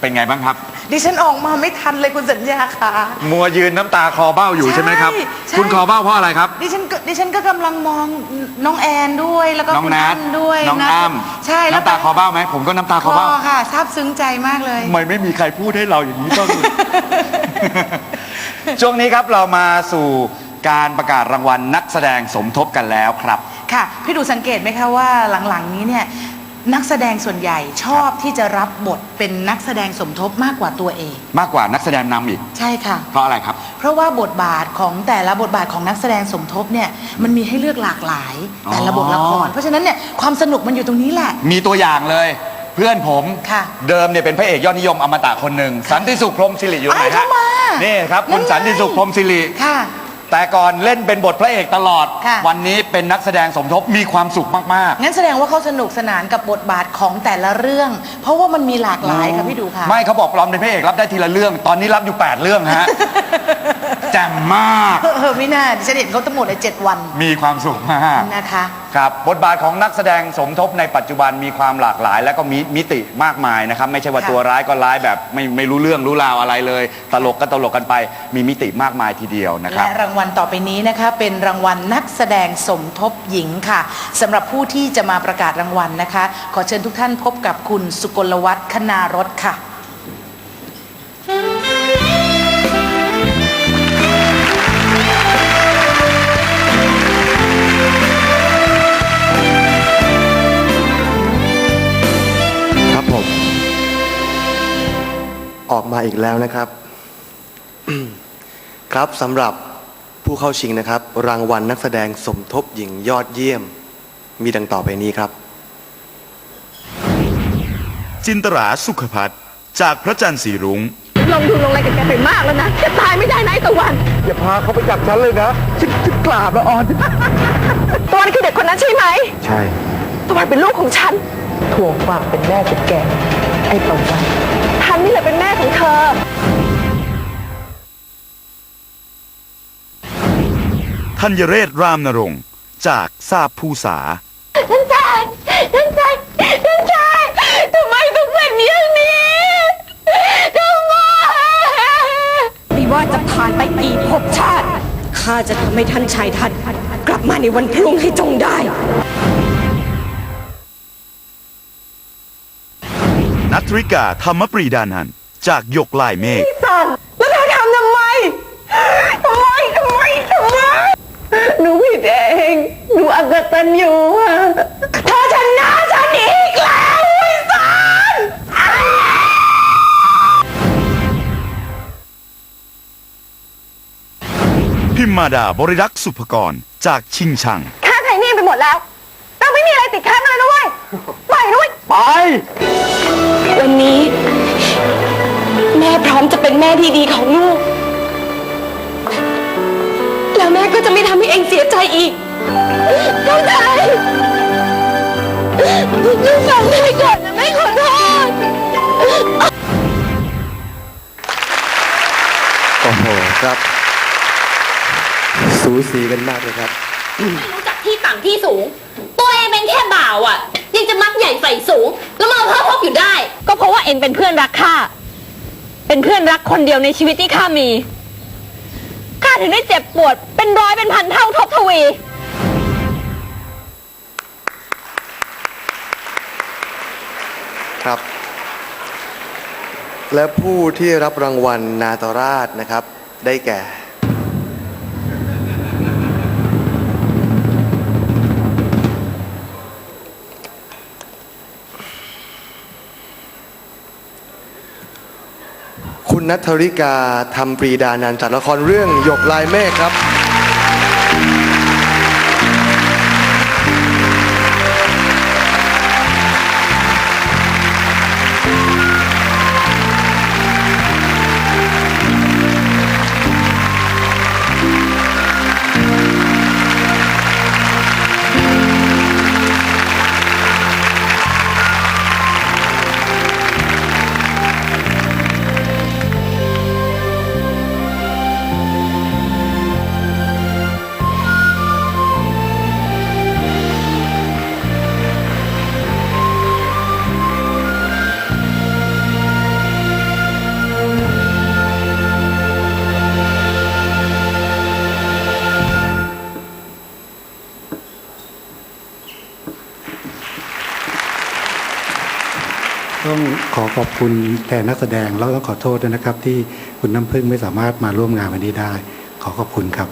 เป็นไงบ้างครับ ดิฉันออกมาไม่ทันเลยคุณสัญญาค่ะ มัวยืนน้ำตาคลอเบ้าอยู่ใช่ไหมครับ ใช่ใช่ คุณคลอเบ้าเพราะอะไรครับ ดิฉันก็ดิฉันก็กำลังมองน้องแอนด้วยแล้วก็น้องคุณนัทอ้ำด้วยน้องะอ้ำใช่แล้วน้ำตาคลอเบ้าไหมผมก็น้ำตาคคลออเบ้าค่ะซาบซึ้งใจมากเลย ทำไมไม่มีใครพูดให้เราอย่างนี้ต้นช่วงนี้ครับเรามาสู่การประกาศรางวัลนักแสดงสมทบกันแล้วครับ ค่ะ พี่ดูสังเกตไหมคะว่าหลังๆนี้เนี่ย นักแสดงส่วนใหญ่ชอบที่จะรับบทเป็นนักแสดงสมทบมากกว่าตัวเอง มากกว่านักแสดงนำอีก ใช่ค่ะ เพราะอะไรครับ เพราะว่าบทบาทของแต่ละบทบาทของนักแสดงสมทบเนี่ยมันมีให้เลือกหลากหลาย อ๋อ แต่ละบทละคร เพราะฉะนั้นเนี่ยความสนุกมันอยู่ตรงนี้แหละ มีตัวอย่างเลย เพื่อนผมค่ะเดิมเนี่ยเป็นพระเอกยอดนิยมอมตะคนหนึ่งสันติสุขพรหมสิริอยู่ไหนอ้ายฮะเข้ามานี่ครับคุณนั่นไงสันติสุขพรหมสิริค่ะ แต่ก่อนเล่นเป็นบทพระเอกตลอด ค่ะ วันนี้เป็นนักแสดงสมทบมีความสุขมากงั้นแสดงว่าเขาสนุกสนานกับบทบาทของแต่ละเรื่อง เพราะว่ามันมีหลากๆหลายค่ะพี่ดูค่ะ ไม่เขาบอกปลอมเป็นพระเอกรับได้ทีละเรื่อง ตอนนี้รับอยู่ 8 เรื่องฮะแจ่มมากเออไม่น่าดิฉันเห็นเขาทั้งหมดเลยเจ็ดวันมีความสุขมาก นะคะ ครับบทบาทของนักแสดงสมทบในปัจจุบันมีความหลากหลาย และก็มีมิติมากมายนะครับ ไม่ใช่ว่าค่ะ ตัวร้ายก็ร้ายแบบไม่ไม่รู้เรื่องรู้ราวอะไรเลย ตลกก็ตลกกันไป มีมิติมากมายทีเดียวนะครับ และรางวัลต่อไปนี้นะคะ เป็นรางวัลนักแสดงสมทบหญิงค่ะสำหรับผู้ที่จะมาประกาศรางวัลนะคะ ขอเชิญทุกท่านพบกับคุณสุกลวัฒน์คณารถค่ะ ออกมาอีกแล้วนะครับ ครับสำหรับผู้เข้าชิงนะครับ รางวัลนักแสดงสมทบหญิงยอดเยี่ยม มีดังต่อไปนี้ครับ จินตราสุขพัฒน์จากพระจันทร์สีรุง้งลงทุนลงอะไรกับแกไปมากแล้วนะแกตายไม่ได้นะไอ้ตะวัน อย่าพาเขาไปจับฉันเลยนะฉันฉันกราบละออน ตะวันคือเด็กคนนั้นใช่ไหม ใช่ ตะวันเป็นลูกของฉันถ่วงความเป็นแม่กับแกไอ้ตะวัน ธัญเรศรามนรงค์จากทราบผู้สา ท่านชายท่านชายท่านชายทำไมต้องเป็นอย่างนี้ทำไมไม่ว่าจะผ่านไปกี่ภพชาติข้าจะทำให้ท่านชายท่านกลับมาในวันพรุ่งให้จงได้ นัทริกาธรรมปรีดานันท์จากหยกลายเมฆ สั่นแล้วเธอทำทำไม ทำไม ทำไม ทำไม หนูผิดเอง หนู อักตันอยู่อะเธอชนะฉันอีกแล้วไอ้สันพิมมาดาบริรักษ์สุภกรจากชิงชังค่าไทยนี่ไปหมดแล้ว เราไม่มีอะไรติดค้างเลยนะเว้ยปล่อยด้วยไป วันนี้ แม่พร้อมจะเป็นแม่ที่ดีของลูก ลูกฟังแม่ก่อนนะแม่ขอโทษโอ้โหครับ สูสีกันมากเลยครับรู้จักที่ต่ำที่สูง ตัวเองเป็นแค่บ่าวอะ ยังจะมักใหญ่ใส่สูง แล้วมาเพิ่มพบอยู่ได้ ก็เพราะว่าเอ็งเป็นเพื่อนรักข้า เป็นเพื่อนรักคนเดียวในชีวิตที่ข้ามี ข้าถึงได้เจ็บปวด เป็นร้อยเป็นพันเท่าทบทวี ครับ และผู้ที่รับรางวัลนาตราชนะครับ ได้แก่ คุณนัทธริกาทำปรีดานันจากละครเรื่องหยกลายเมฆครับ ต้องขอขอบคุณแทนนักแสดงแล้วต้องขอโทษด้วยนะครับ ที่คุณน้ำพึ่งไม่สามารถมาร่วมงานวันนี้ได้ ขอขอบคุณครับ